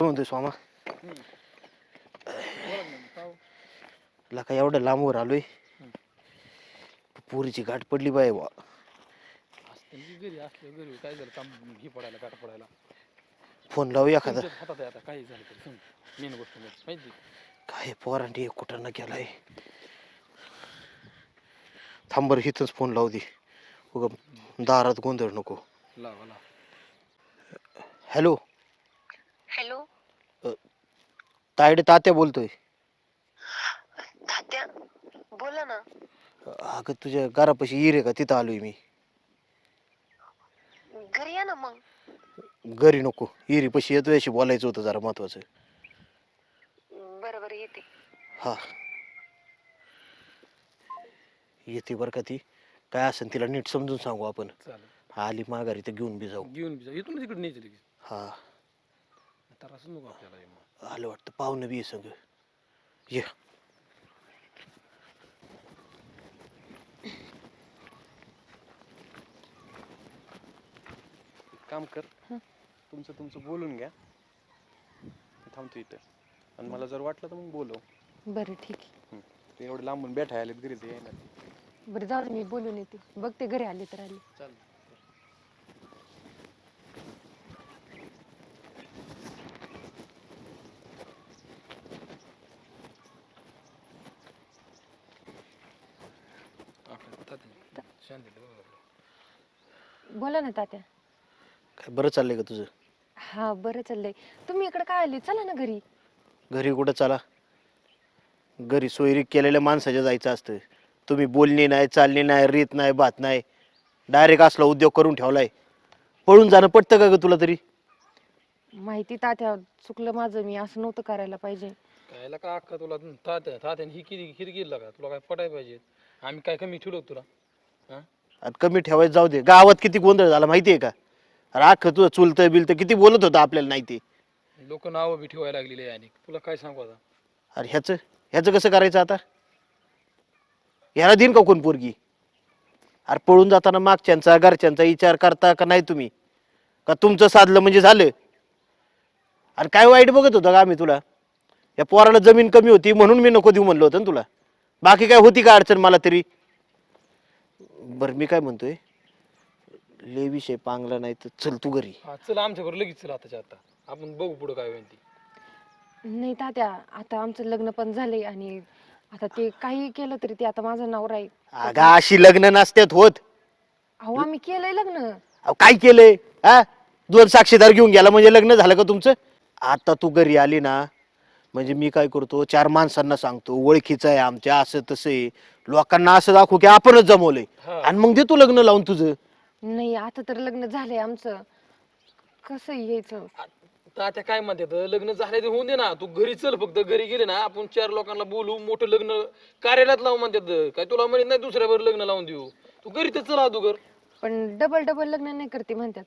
म्हणतोय स्वामा बोला ना, का हो? लका एवढं लांबवर आलोय? पुरीची गाठ पडली बाय घरी असलं घरी काय झालं काम घी पडायला फोन लावू एखादा. तुमच्याच हातात आहे आता काही झालं तरी समज मेन गोष्ट म्हणजे माहिती काय पोरांटी कुठं न गेलाय थांबर हिथंच फोन लावू दे. उगा दारात गोंधळ नको. लावा लावा. हॅलो? हॅलो? तायडे तात्या बोलतोय. तात्या बोला ना. अगं तुझ्या घरापाशी हिरे का? तिथं आलोय मी. घरी या ना मग. घरी नको. हिरी पशी येतोय अशी बोलायचं होतं जरा महत्वाचं. बरोबर येते. हा. येते बरं का ती. काय असेल तिला नीट समजून सांगू आपण. चालेल. आली माघारी तर घेऊन बी जाऊ. घेऊन बी जा इथून तिकडे न्यायचं लगेच. हा. तर असं नको आपल्याला हे मग. आलं वाटतं पाहुणं बी आहे सगळं ये एक काम कर तुमचं तुमचं बोलून घ्या. मी थांबतो इथं. आणि मला जर वाटलं तर मग बोलव. बरं ठीक आहे. ते एवढे लांबून बेठाय आलेत घरी ते येणार. बरं जाऊ दे मी बोलून येते. बघते घरी आले तर आले. चालेल. बोला ना तात्या. काय बरं चाललंय का तुझं? हा बरं चाललंय. तुम्ही इकडे काय आले? चला ना घरी. घरी कुठं चला? घरी सोयरी केलेल्या माणसाच्या जायचं असतं. तुम्ही बोलणी नाही चालणी नाही रीत नाही बात नाही. डायरेक्ट असला उद्योग करून ठेवलाय. पळून जाणं पटतं का ग तुला तरी? माहिती तात्या चुकलं माझं. मी असं नव्हतं करायला पाहिजे. कायला का अक्का तुला? तात्या तात्याने ही किती हिर गेला का? तुला काय पटाय पाहिजे? आम्ही काय कमी ठेवलो का तुला? आणि कमी ठेवायचं जाऊ दे. गावात किती गोंधळ झाला माहितीये का? अख्खं तुझं चुलतं बिलतं किती बोलत होतं आपल्याला नाही ते लोक नावं बी ठेवायला लागलेली आहे आणि तुला काय सांगू आता? अरे ह्याचं ह्याचं कसं करायचं आता? ह्याला देईन का कोण पोरगी? अरे पळून जाताना मागच्यांचा घरच्यांचा विचार करता का नाही तुम्ही? का तुमचं साधलं म्हणजे झालं? अरे काय वाईट बघत होतं का आम्ही तुला? या पोराला जमीन कमी होती म्हणून मी नको देऊ म्हणलं होतं ना तुला. बाकी काय होती का अडचण मला तरी? बरं मी काय म्हणतोय? ले विषय पांगला नाही तर चल तू घरी. हा चल आमच्याबरोबर लगेच चल आताच्या आता. आपण बघू पुढं काय होईल ती. नाही तात्या आता आमचं लग्न पण झालंय आणि आता ते काही केलं तरी ते आता माझं नवरा आहे. अगं अशी लग्न नसत्यात होत. अहो आम्ही केलंय लग्न. अहो काय केलंय? हा? दोन साक्षीदार घेऊन गेला म्हणजे लग्न झालं का तुमचं? आता तू घरी आली ना म्हणजे मी काय करतो चार माणसांना सांगतो ओळखीचं आहे आमच्या असं तसं आहे. लोकांना असं दाखवू की आपणच जमवलंय. आणि मग देतो लग्न लावून तुझं. नाही आता तर लग्न झालंय आमचं. कसं यायचं? तात्या काय म्हणतात लग्न झाले ते होऊन दे ना. तू घरी चल फक्त. घरी गेले ना आपण चार लोकांना बोलू मोठं लग्न कार्यालयात लावू म्हणतात. काय तुला म्हणत नाही दुसऱ्यावर लग्न लावून देऊ? तू घरी तर चल अगोदर पण डबल डबल लग्न नाही करते म्हणतात.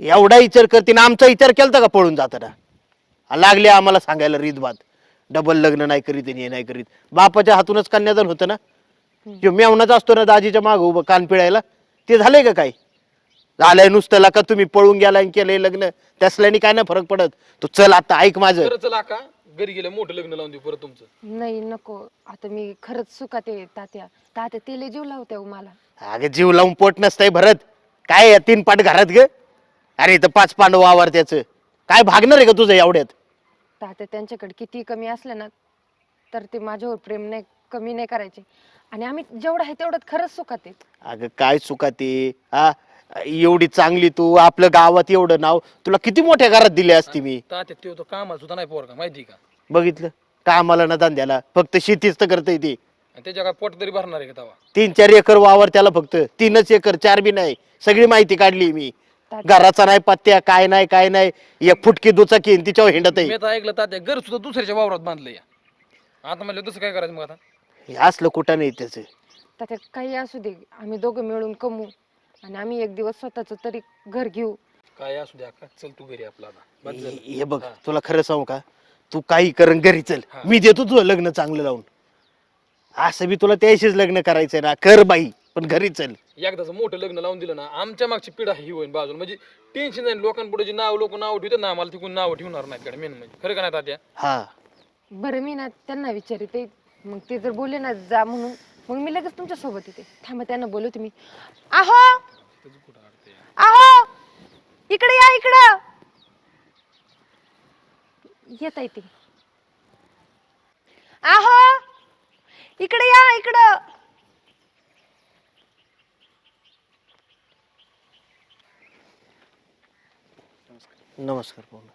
एवढा विचार करते ना आमचा विचार केलता का पळून जाताना? लागले आम्हाला सांगायला रीतभात डबल लग्न नाही करीत आणि हे नाही करीत. बापाच्या हातूनच कन्यादान होतं ना? जो मेवणाच असतो ना दाजीच्या मागं उभं कान पिळायला? ते झालंय का काय झालंय नुसतं का तुम्ही पळून गेलाय आणि केलंय लग्न. त्यासल्याने काय नाही फरक पडत? तू चल आता ऐक माझं. घरी गेले मोठं लग्न लावून देऊ परत तुमचं. नाही नको. आता मी खरंच सुखात आहे तात्या. तात्या तेले जीव लावते हो मला. अगं जीव लावून पोट नसतंय भरत. काय आहे, तीन पाट घरात ग? अरे इथं पाच पांडव वावर त्याच काय भागणार आहे का तुझं एवढ्यात? तात्या त्यांच्याकडे किती कमी असलं ना तर ते माझ्यावर प्रेम नाही कमी नाही करायचे. आणि आम्ही जेवढं आहे तेवढं खरंच सुखात आहे. अगं काय चुका ते हा? एवढी चांगली तू आपलं गावात एवढं नाव तुला किती मोठ्या घरात दिली असती मी? तात्या ते तो कामाला सुद्धा नाही पोरगा माहिती का? बघितलं? कामाला ना धंद्याला फक्त शेतीच तर करता येते आणि त्याच्या काय पोट तरी भरणार आहे का तवा? तीन चार एकर वावर त्याला फक्त तीनच एकर चार बी नाही सगळी माहिती काढली मी. घराचा नाही पत्त्या काय नाही काय नाही. एक फुटकी दुचाकी आणि तिच्यावर हिंडत मी आता ऐकलं तात्या घर सुद्धा दुसऱ्याच्या वावरात बांधलं या आता म्हणलं दुसरं काय करायचं मग आता? हे असलं कुठं नाही त्याचं. तात्या काही असू दे. आम्ही दोघं मिळून कमवू. आणि आम्ही एक दिवस स्वतःच तरी घर घेऊ. काय असू द्या का चल तू घरी आपला आता. बस झालं. हे बघ हा. तुला खरं सांगू का? तू काही करण घरी चल. मी देतो तुझं लग्न चांगलं लावून. असं बी तुला त्याशीच लग्न करायचंय ना. कर बाई. पण घरी चल. एकदाच मोठं लग्न लावून दिलं ना आमच्या मागची पिढा ही होईल बाजूला. म्हणजे टेन्शन नाही लोकांपुढे जे नाव लोक नाव ठेवतात ना आम्हाला तिकडून नाव ठेवणार नाहीत मेन म्हणजे. खरं का नाही तात्या? हा. बरं मी ना त्यांना विचारते. मग ते जर बोलले ना जा म्हणून. मग मी लगेच तुमच्यासोबत येते. थांबा त्यांना बोलवते मी. आहो! आहो! इकडे या इकडं! येत आहे ते आहो! इकडे या इकडं! नमस्कार पाहुणं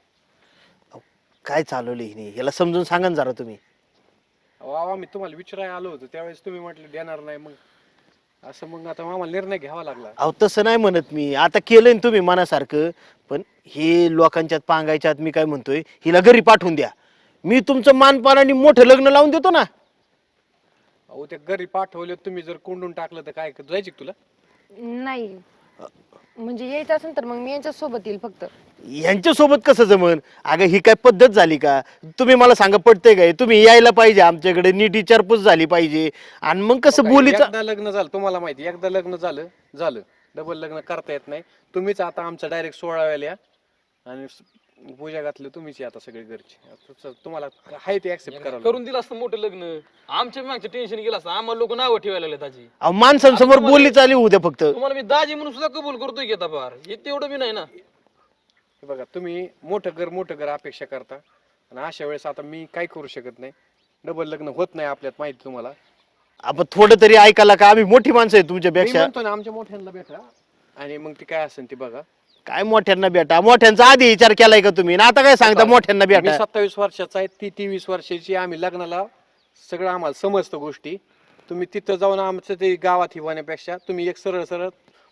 अहो, काय चालवलं हिने? याला समजून सांगा ना जरा तुम्ही. वा मी तुम्हाला विचारायला आलो होतो. त्यावेळेस तुम्ही म्हटलं देणार नाही. मग असं मग आता आम्हाला निर्णय घ्यावा लागला. अहो तसं नाही म्हणत मी. आता केलंय ना तुम्ही मनासारखं पण हे लोकांच्यात पांगायच्यात मी काय म्हणतोय हिला घरी पाठवून द्या. मी तुमचं मानपानाने मोठं लग्न लावून देतो ना. अहो ते घरी पाठवले तुम्ही जर कोंडून टाकलं तर काय जायची का तुला? नाही. म्हणजे यायचं असेल तर मग मी यांच्या सोबत येईल फक्त. यांच्या सोबत कसं जमन? अगं ही काय पद्धत झाली का? तुम्ही मला सांगा पडतंय काय? तुम्ही यायला पाहिजे आमच्याकडे नीट विचारपूस झाली पाहिजे. आणि मग कसं बोलीचं एकदा लग्न झालं तुम्हाला माहिती एकदा लग्न झालं झालं. डबल लग्न करता येत नाही. तुम्हीच आता आमचं डायरेक्ट सोळाव्याला या. आणि स- पूजा घातली तुम्हीच आता सगळे घरचे. आता तुम्हाला आहे ते ऍक्सेप्ट करावं करून दिलं असतं मोठं लग्न. आमच्या मागचं टेन्शन गेलं असतं. आम्हाला लोक नावं ठेवायला लागले ताजी अहो माणसांसमोर बोलली चालली उद्या फक्त. तुम्हाला मी दाजी म्हणून सुद्धा कबूल करतोय घेता फार. हे तेवढं मी नाही ना. हे बघा तुम्ही मोठं घर मोठं घर अपेक्षा करता. आणि अशा वेळेस आता मी काय करू शकत नाही. डबल लग्न होत नाही आपल्यात माहिती तुम्हाला. आपण थोडं तरी ऐकायला का? आम्ही मोठी माणसं आहे मी तुमच्यापेक्षा म्हणतो ना आमच्या मोठ्यांना भेटा. आणि मग ते काय असेल ते बघा. काय मोठ्यांना भेटा मोठ्यांचा आधी विचार केलाय का तुम्ही? आणि आता काय सांगता मोठ्यांना मी भेटा सत्तावीस वर्षाचा आहे ती तेवीस वर्षाची आम्ही लग्नाला सगळं आम्हाला समजतं गोष्टी. तुम्ही तिथं जाऊन आमचं ते गावात हिवाण्यापेक्षा तुम्ही एक सरळ सरळ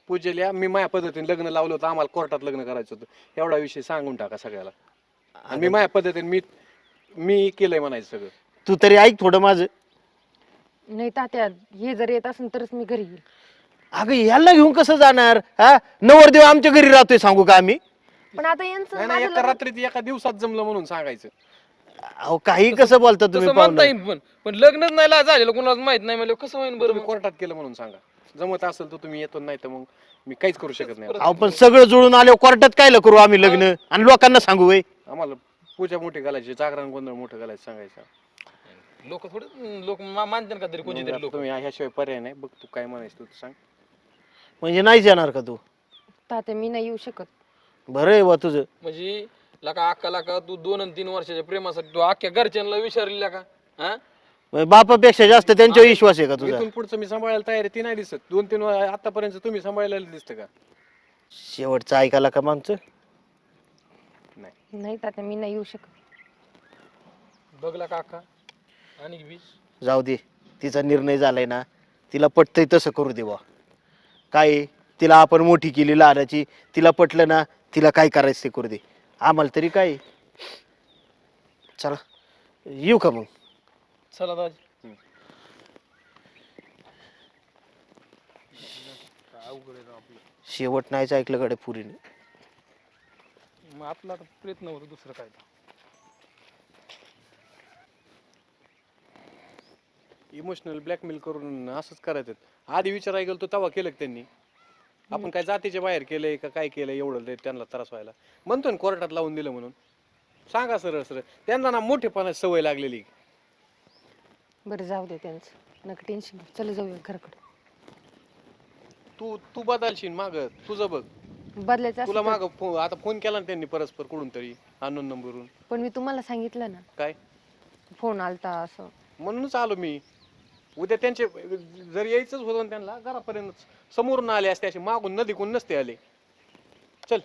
पूजेल्या मी माझ्या पद्धतीने लग्न लावलं होतं आम्हाला कोर्टात लग्न करायचं होतं. एवढा विषय सांगून टाका सगळ्याला. आणि मी माझ्या पद्धतीने मी मी केलंय म्हणायचं सगळं. तू तरी ऐक थोडं माझं. नाही तात्या हे जर येत असेल तरच मी घरी येईल. अगं ह्याला घेऊन कसं जाणार? हा? नवरदेव आमच्या घरी राहतोय सांगू का आम्ही? पण आता यांचं नाही माझं नाही एका लग्न- रात्रीत एका दिवसात जमलं म्हणून सांगायचं. अहो काही कसं बोलता तुम्ही तसं म्हणता पाहुणं? येईल पण पण लग्नच नाही ला- झालेलं कोणाला माहीत नाही म्हणजे कसं होईल बरं तुम्ही? कोर्टात केलं म्हणून सांगा. जमत असेल तर तुम्ही येतो नाही तर मग मी काहीच करू शकत नाही. अहो पण सगळं जुळून आल्यावर कोर्टात कायला करू आम्ही लग्न? आणि लोकांना सांगू वय आम्हाला पूजा मोठी घालायची जागरण गोंधळ मोठं घालायचं सांगायचं. लोक थोडे लोक मानतात का तरी कोणीतरी मग लोक? तुम्ही ह्याशिवाय पर्याय नाही बघ तू काय म्हणायचं तू सांग. म्हणजे नाहीच येणार का तू? तात्या मी नाही येऊ शकत. बरं आहे बा तुझं. म्हणजे लका अक्का लाका तू दोन आणि तीन वर्षाच्या प्रेमासाठी तू अख्ख्या घरच्यांना विचारलेल्या का? हा? म्हणजे बापापेक्षा जास्त त्यांच्यावर विश्वास आहे का तुझा? इथून पुढचं मी सांभाळायला तयार आहे ती नाही दिसत. दोन तीन वा- आतापर्यंत तुम्ही सांभाळलेलं दिसतं का? शेवटचं ऐकायला का मागचं? नाही. नाही तात्या मी नाही येऊ शकत. बघला का अक्का. आणि जाऊ दे. तिचा निर्णय झालाय ना. तिला पटतंय तसं करू दे बा. काय तिला आपण मोठी केली लहानाची तिला पटलं ना तिला काय करायचं ते करू दे. आम्हाला तरी काय? चला येऊ का मग? चला दाजी. शेवट नाहीच ऐकलं कडे पुरीने. मग आपला आता प्रयत्न होतो दुसरं काय इमोशनल ब्लॅकमेल करून असंच करायचं आधी विचारायला गेलो तो तेव्हा केलं का त्यांनी? आपण काय जातीच्या बाहेर केलंय का काय केलंय एवढं त्यांना त्रास व्हायला. म्हणतो ना कोर्टात लावून दिलं म्हणून. सांगा सरळ सरळ. त्यांना ना मोठेपणाची सवय लागलेली. बरं जाऊ दे त्यांचं. नका टेन्शन घेऊ. चला जाऊया घराकडे. तू तू बदलशील माग. तुझं बघ. बदलायचं तुला असेल तर- माग आता फोन केला ना त्यांनी परस्पर कुठून तरी अनोन नंबरवरून पण मी तुम्हाला सांगितलं ना. काय? फोन आलता असं. म्हणूनच आलो मी. उद्या त्यांचे जर यायचंच होतं ना त्यांना घरापर्यंत समोरून आले असते असे मागून नदीकून नसते आले. चल.